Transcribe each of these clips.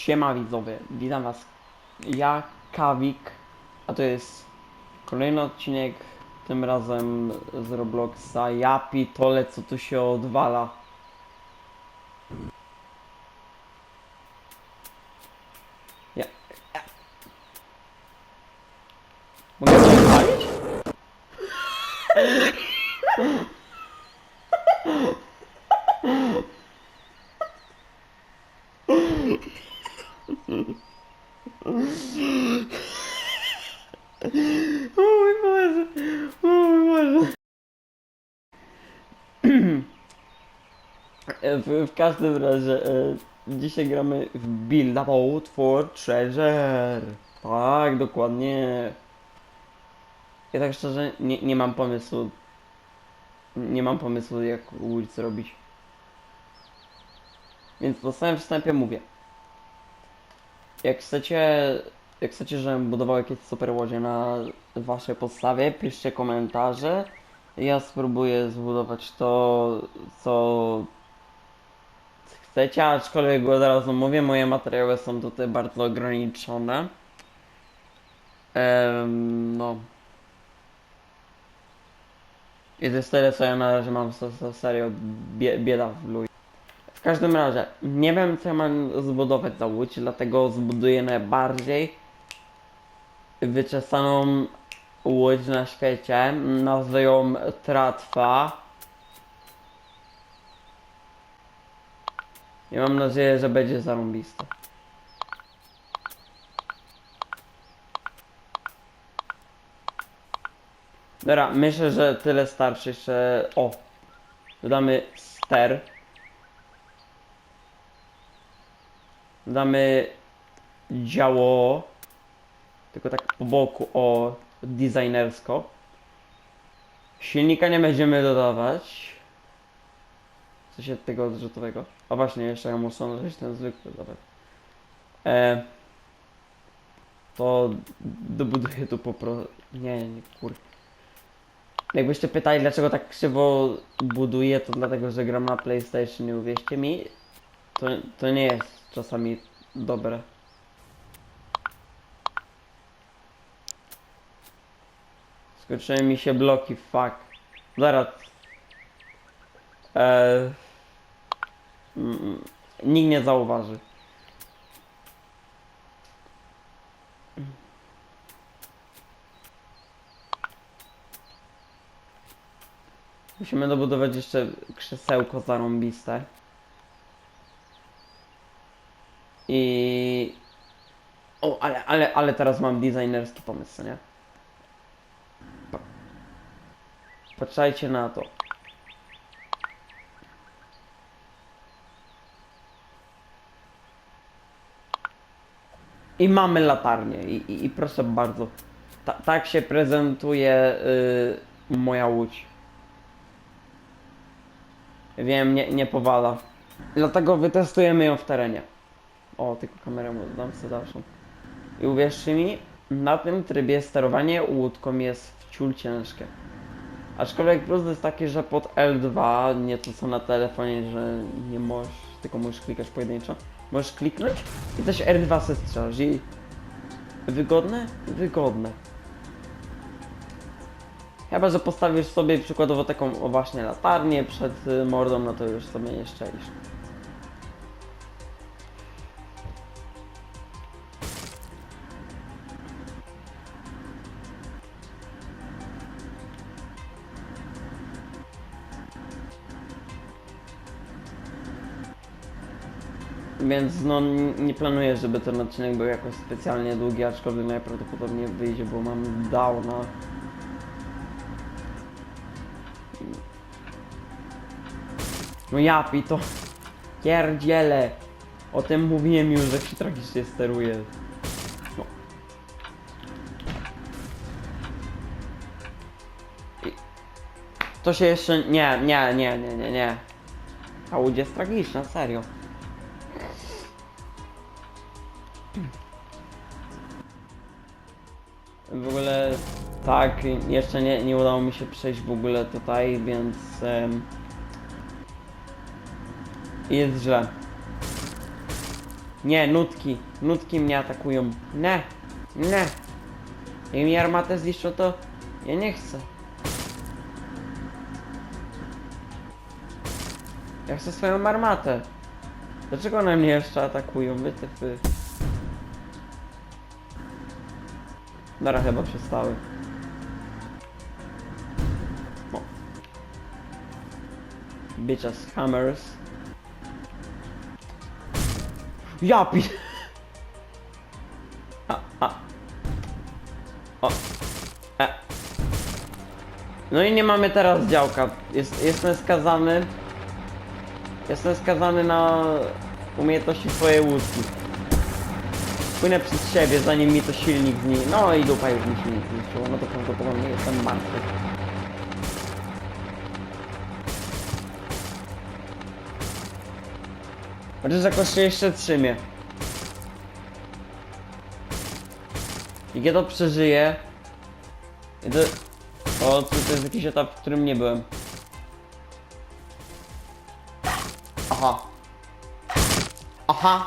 Siema widzowie, witam was. Ja, Kawik, a to jest kolejny odcinek, tym razem z Robloxa. Ja pitole, co tu się odwala. Ja, ja. Mogę to odpalić? W, w każdym razie, e, dzisiaj gramy w Build for Treasure. Tak, dokładnie. Ja tak szczerze nie, nie mam pomysłu. Nie mam pomysłu jak łódź zrobić. Więc na samym wstępie mówię. Jak chcecie, jak chcecie, żebym budował jakieś super łodzie na waszej podstawie, piszcie komentarze. Ja spróbuję zbudować to, co chcecie, aczkolwiek od razu mówię, moje materiały są tutaj bardzo ograniczone. Em, no. I to jest tyle, co ja na razie mam se- se- serio bie, bieda w luj. W każdym razie, nie wiem co ja mam zbudować za łódź, dlatego zbuduję najbardziej wyczesaną łódź na świecie. Nazwę ją Tratwa. I mam nadzieję, że będzie zarąbista. Dobra, myślę, że tyle starczy jeszcze. O! Dodamy ster. Damy działo, tylko tak po boku, o, designersko. Silnika nie będziemy dodawać. W sensie tego odrzutowego. A właśnie, jeszcze ja muszę naleźć ten zwykły dodawać. E, to dobuduję tu po prostu. Nie, nie, kur. Jakbyście pytali, dlaczego tak krzywo buduję, to dlatego, że gram na PlayStation i uwierzcie mi, to, to nie jest czasami dobre. Skończyły mi się bloki, fuck. Zaraz. Mm, nikt nie zauważy. Musimy dobudować jeszcze krzesełko zarąbiste. I... O, ale, ale, ale teraz mam designerski pomysł, nie? Pa- Patrzajcie na to. I mamy latarnię. I, i, i proszę bardzo. Ta, tak się prezentuje y, moja łódź. Wiem, nie, nie powala. Dlatego wytestujemy ją w terenie. O, tylko kamerę dam sobie dalszą. I uwierzcie mi, na tym trybie sterowanie łódką jest wciul ciężkie. Aczkolwiek plus jest taki, że pod L2, nie to co na telefonie, że nie możesz, tylko możesz klikać pojedynczo. Możesz kliknąć i też R2 se strzelasz i... Wygodne? Wygodne. Chyba, że postawisz sobie przykładowo taką właśnie latarnię przed mordą, no to już sobie nie szczelisz. Więc no nie planuję, żeby ten odcinek był jakoś specjalnie długi, aczkolwiek najprawdopodobniej wyjdzie, bo mam downa. No ja to pierdziele. O tym mówiłem już, że się tragicznie steruje. No. To się jeszcze... Nie, nie, nie, nie, nie, nie. Ta łódź jest tragiczna, serio. W ogóle tak, jeszcze nie, nie udało mi się przejść w ogóle tutaj, więc em, jest źle. Nie, nutki. Nutki mnie atakują. Nie, nie. Jak mi armatę zniszczą, to ja nie chcę. Ja chcę swoją armatę. Dlaczego one mnie jeszcze atakują? Wytyfy. Dobra, chyba przestały. O. Bitches hammers. Ja pi... A, a. O. E. No i nie mamy teraz działka. Jest, jestem skazany. Jestem skazany na umiejętności swojej łódki. Płynę przez siebie, zanim mi to silnik zni... No i dupa już mi silnik zniszczyło, no to prawdopodobnie jestem martwy. Chociaż jakoś się jeszcze trzymie. Jak ja to przeżyję... To... O, to, to jest jakiś etap, w którym nie byłem. Aha. Aha.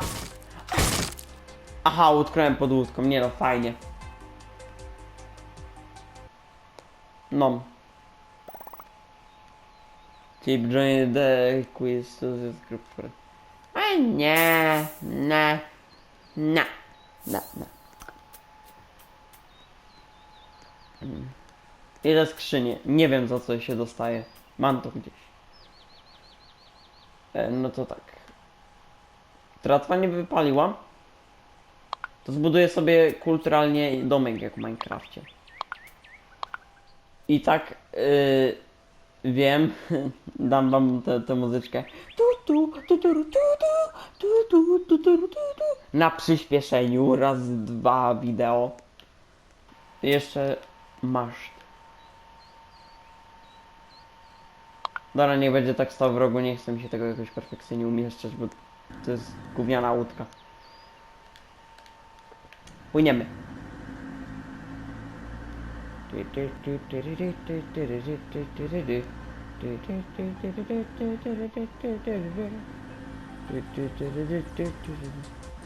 Aha, utknąłem pod łódką. Nie no, fajnie. No. Keep joining the quiz to this group. A nie, nie, nie, nie, nie. Ile skrzynie? Nie wiem za co się dostaje. Mam to gdzieś. E, no to tak. Tratwa nie wypaliła. To zbuduję sobie kulturalnie domek jak w Minecrafcie. I tak yy, wiem, dam wam tę muzyczkę. Na przyspieszeniu, raz, dwa wideo. Jeszcze maszt. Dobra, niech będzie tak stał w rogu, nie chcę mi się tego jakoś perfekcyjnie umieszczać, bo to jest gówniana łódka. Płyniemy.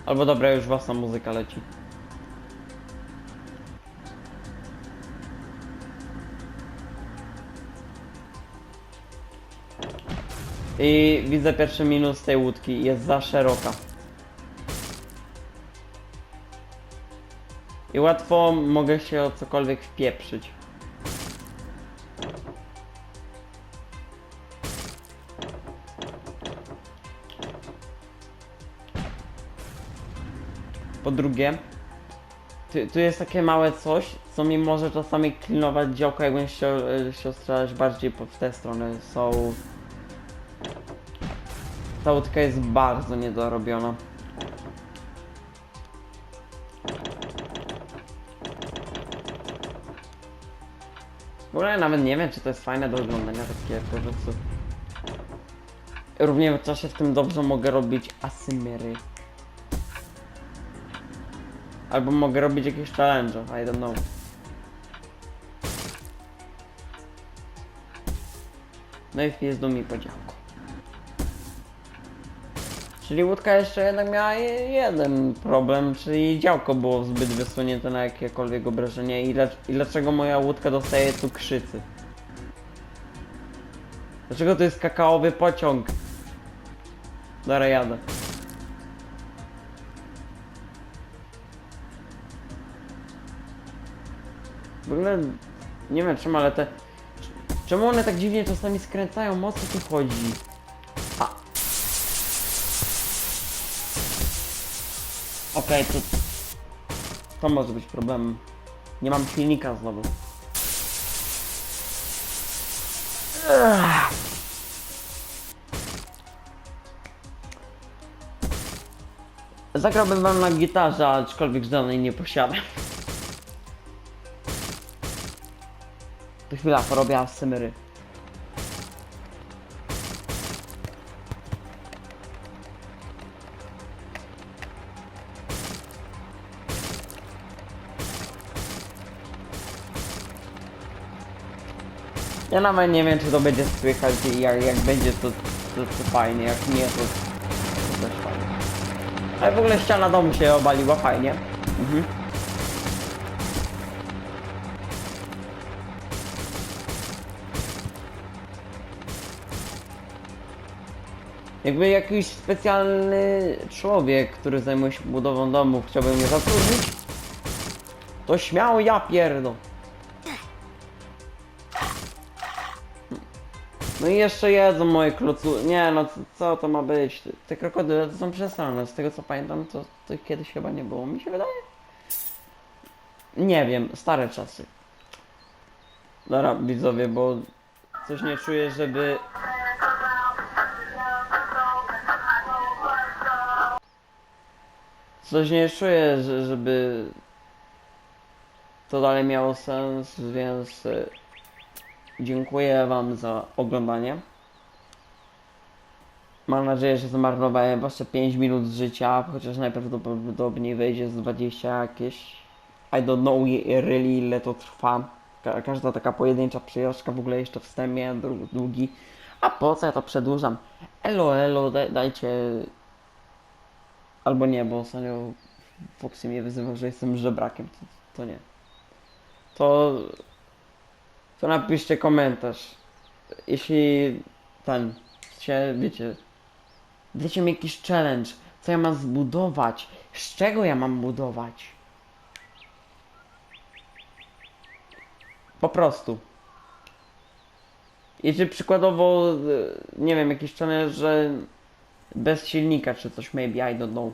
Albo dobra, już własna muzyka leci. I widzę pierwszy minus tej łódki, jest za szeroka. I łatwo mogę się o cokolwiek wpieprzyć. Po drugie, tu, tu jest takie małe coś, co mi może czasami klinować działko, jakbym chciał, e, chciał strzelać bardziej w tę stronę. Są... Ta łódka jest bardzo niedorobiona. W ogóle nawet nie wiem, czy to jest fajne do oglądania takie po prostu. Równie w czasie w tym dobrze mogę robić asymery. Albo mogę robić jakieś challenge, I don't know. No i wpizdu mi podziałko. Czyli łódka jeszcze jednak miała je- jeden problem, czyli działko było zbyt wysunięte na jakiekolwiek obrażenie i, lecz, i dlaczego moja łódka dostaje cukrzycy? Dlaczego to jest kakaowy pociąg? Dobra, jadę. W ogóle nie wiem czemu, ale te... Czemu one tak dziwnie czasami skręcają? O co tu chodzi? Okej, to... To może być problemem. Nie mam silnika znowu. Ech. Zagrałbym wam na gitarze, aczkolwiek żadnej nie posiadam. To chwila, porobię asymery. Ja nawet nie wiem, czy to będzie słychać i jak, jak będzie to, to, to fajnie, jak nie, to, to też fajnie. Ale w ogóle ściana domu się obaliła, fajnie. Mhm. Jakby jakiś specjalny człowiek, który zajmuje się budową domów, chciałby mnie zatrudnić, to śmiało ja pierdo. No i jeszcze jedzą moje klocu... Nie no, co, co to ma być? Te, krokodyle to są przesrane. Z tego co pamiętam, to, to kiedyś chyba nie było. Mi się wydaje? Nie wiem, stare czasy. Dobra, widzowie, bo coś nie czuję, żeby... Coś nie czuję, że, żeby to dalej miało sens, więc dziękuję Wam za oglądanie. Mam nadzieję, że zmarnowałem wasze 5 minut z życia, chociaż najprawdopodobniej wejdzie z 20 jakieś. I don't know really ile to trwa. Ka każda taka pojedyncza przejażdżka w ogóle jeszcze wstępnie dłu- długi. A po co ja to przedłużam? Elo, elo, daj, dajcie... Albo nie, bo ostatnio Foxy mnie wyzywał, że jestem żebrakiem. To, to nie. To... To napiszcie komentarz. Jeśli ten się, wiecie, wiecie mi jakiś challenge, co ja mam zbudować, z czego ja mam budować. Po prostu. Jeśli przykładowo, e, nie wiem, jakiś challenge, że bez silnika czy coś, maybe, I don't know.